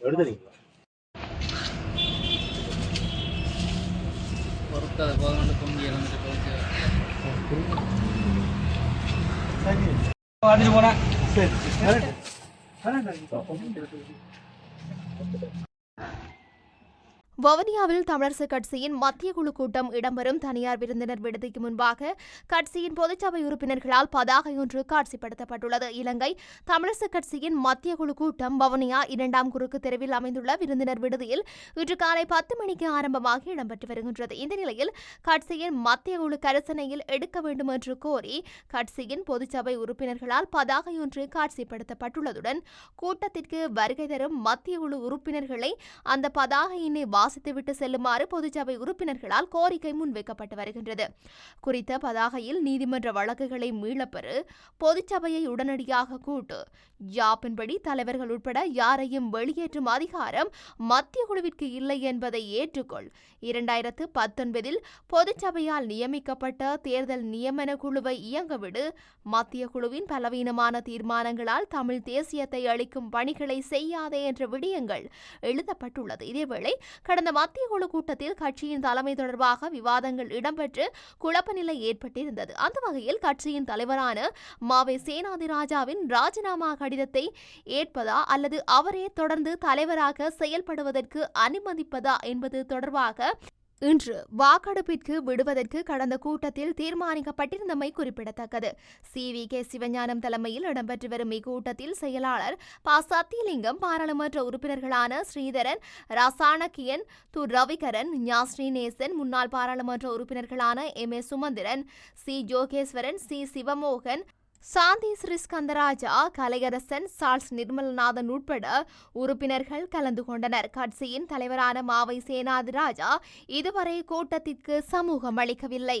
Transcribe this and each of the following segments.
எடுத்துறீங்களா பொறுக்காத போகணும் பொங்கி இறந்துட்டு போச்சு வந்துட்டு போனேன் சரி. வவுனியாவில் தமிழரசு கட்சியின் மத்திய குழு கூட்டம் இடம்பெறும். தனியார் விருந்தினர் விடுதிக்கு முன்பாக கட்சியின் பொதுச்சபை உறுப்பினர்களால் பதாகை ஒன்று காட்சிப்படுத்தப்பட்டுள்ளது. இலங்கை தமிழரசு கட்சியின் மத்திய குழு கூட்டம் வவுனியா இரண்டாம் குறுக்கு தெருவில் அமைந்துள்ள விருந்தினர் விடுதியில் இன்று காலை பத்து மணிக்கு ஆரம்பமாக இடம்பெற்று வருகின்றது. இந்த நிலையில் கட்சியின் மத்திய குழு கரிசனையில் எடுக்க வேண்டும் என்று கோரி கட்சியின் பொதுச்சபை உறுப்பினர்களால் பதாகை ஒன்று காட்சிப்படுத்தப்பட்டுள்ளதுடன் கூட்டத்திற்கு வருகை தரும் மத்திய குழு உறுப்பினர்களை அந்த பதாகையினை வாசித்துவிட்டு செல்லுமாறு பொதுச்சபை உறுப்பினர்களால் கோரிக்கை முன்வைக்கப்பட்டு வருகின்றது. குறித்த பதாகையில் நீதிமன்ற வழக்குகளை மீளப்பெறு பொதுச்சபையை உடனடியாக கூட்டு. ஜாப்பின்படி தலைவர்கள் உட்பட யாரையும் வெளியேற்றும் அதிகாரம் மத்திய குழுவிற்கு இல்லை என்பதை ஏற்றுக்கொள். இரண்டாயிரத்து பத்தொன்பதில் பொதுச்சபையால் நியமிக்கப்பட்ட தேர்தல் நியமன குழுவை இயங்கவிடு. மத்திய குழுவின் பலவீனமான தீர்மானங்களால் தமிழ் தேசியத்தை அளிக்கும் பணிகளை செய்யாதே என்ற விடயங்கள் எழுதப்பட்டுள்ளது. இதேவேளை கடந்த மத்திய குழு கூட்டத்தில் கட்சியின் தலைமை தொடர்பாக விவாதங்கள் இடம்பெற்று குழப்ப நிலை ஏற்பட்டிருந்தது. அந்த வகையில் கட்சியின் தலைவரான மாவை சேனாதிராஜாவின் ராஜினாமா கடிதத்தை ஏற்பதா அல்லது அவரே தொடர்ந்து தலைவராக செயல்படுவதற்கு அனுமதிப்பதா என்பது தொடர்பாக இன்று வாக்கெடுப்பிற்கு விடுவதற்கு கடந்த கூட்டத்தில் தீர்மானிக்கப்பட்டிருந்தமை குறிப்பிடத்தக்கது. சி. வி. கே. சிவஞானம் தலைமையில் இடம்பெற்று வரும் இக்கூட்டத்தில் செயலாளர் ப. சத்தியலிங்கம் பாராளுமன்ற உறுப்பினர்களான ஸ்ரீதரன் ரசானக்கியன் து. ரவிகரன் ஞா. ஸ்ரீநேசன் முன்னாள் பாராளுமன்ற உறுப்பினர்களான M. A. Sumanthiran C. Jogeswaran C. Sivamohan Shanthi Sriskantharajah Kalaiyarasan Charles Nirmalanathan உட்பட உறுப்பினர்கள் கலந்து கொண்டனர். கட்சியின் தலைவரான மாவை சேனாதி ராஜா இதுவரை கூட்டத்திற்கு சமூகம் அளிக்கவில்லை.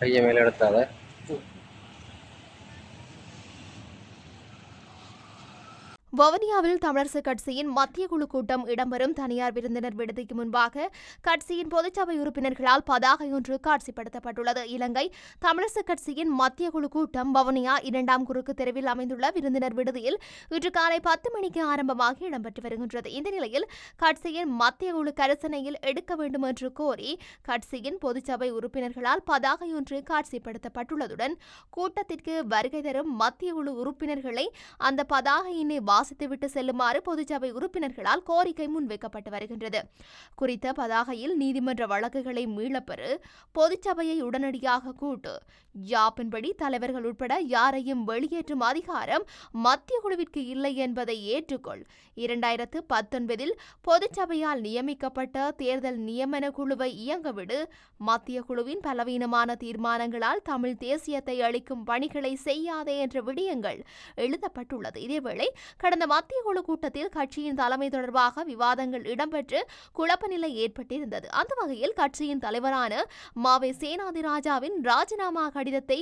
കയ്യ മേലെടുത്താതെ. வவுனியாவில் தமிழரசு கட்சியின் மத்திய குழு கூட்டம் இடம்பெறும். தனியார் விருந்தினர் விடுதிக்கு முன்பாக கட்சியின் பொதுச்சபை உறுப்பினர்களால் பதாகை ஒன்று காட்சிப்படுத்தப்பட்டுள்ளது. இலங்கை தமிழரசு கட்சியின் மத்திய குழு கூட்டம் வவுனியா இரண்டாம் குறுக்கு தெருவில் அமைந்துள்ள விருந்தினர் விடுதியில் இன்று காலை பத்து மணிக்கு ஆரம்பமாகி இடம்பெற்று வருகின்றது. இந்த நிலையில் கட்சியின் மத்திய குழு கரிசனையில் எடுக்க வேண்டும் என்று கோரி கட்சியின் பொதுச்சபை உறுப்பினர்களால் பதாகை ஒன்று காட்சிப்படுத்தப்பட்டுள்ளதுடன் கூட்டத்திற்கு வருகை தரும் மத்திய குழு உறுப்பினர்களை அந்த பதாகையினை வாசித்துவிட்டு செல்லுமாறு பொதுச்சபை உறுப்பினர்களால் கோரிக்கை முன்வைக்கப்பட்டு வருகின்றது. குறித்த பதாகையில் நீதிமன்ற வழக்குகளை மீளப்பெறு பொதுச்சபையை உடனடியாக கூட்டு. ஜாப்பின்படி தலைவர்கள் உட்பட யாரையும் வெளியேற்றும் அதிகாரம் மத்திய குழுவிற்கு இல்லை என்பதை ஏற்றுக்கொள். இரண்டாயிரத்து பத்தொன்பதில் பொதுச்சபையால் நியமிக்கப்பட்ட தேர்தல் நியமன குழுவை இயங்கவிடு. மத்திய குழுவின் பலவீனமான தீர்மானங்களால் தமிழ் தேசியத்தை அளிக்கும் பணிகளை செய்யாதே என்ற விடயங்கள் எழுதப்பட்டுள்ளது. இதேவேளை கடந்த மத்திய குழு கூட்டத்தில் கட்சியின் தலைமை தொடர்பாக விவாதங்கள் இடம்பெற்று குழப்ப நிலை ஏற்பட்டிருந்தது. அந்த வகையில் கட்சியின் தலைவரான மாவே சேனாதிராஜாவின் ராஜினாமா கடிதத்தை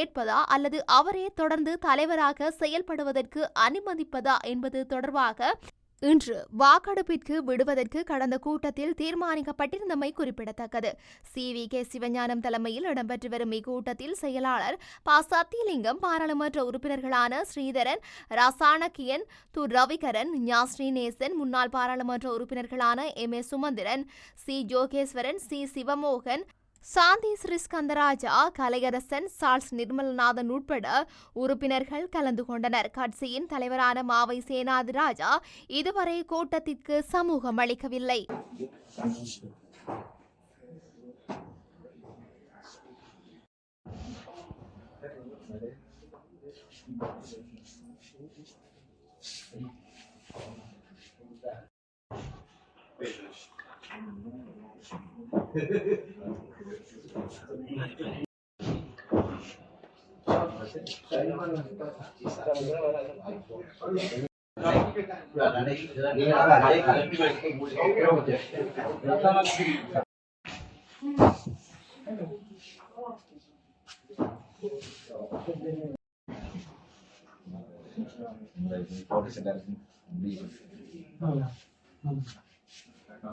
ஏற்பதா அல்லது அவரே தொடர்ந்து தலைவராக செயல்படுவதற்கு அனுமதிப்பதா என்பது தொடர்பாக இன்று வாக்கெடுப்பிற்கு விடுவதற்கு கடந்த கூட்டத்தில் தீர்மானிக்கப்பட்டிருந்தமை குறிப்பிடத்தக்கது. சி. வி. கே. சிவஞானம் தலைமையில் இடம்பெற்று வரும் இக்கூட்டத்தில் செயலாளர் ப. சத்தியலிங்கம் பாராளுமன்ற உறுப்பினர்களான ஸ்ரீதரன் ரசானக்கியன் து. ரவிகரன் ஞா. ஸ்ரீநேசன் முன்னாள் பாராளுமன்ற உறுப்பினர்களான M. A. Sumanthiran C. Jogeswaran C. Sivamohan Shanthi Sriskantharajah Kalaiyarasan Charles Nirmalanathan உட்பட உறுப்பினர்கள் கலந்து கொண்டனர். கட்சியின் தலைவரான மாவை சேனாதி ராஜா இதுவரை கூட்டத்திற்கு சமூகம் அளிக்கவில்லை. Thank nih.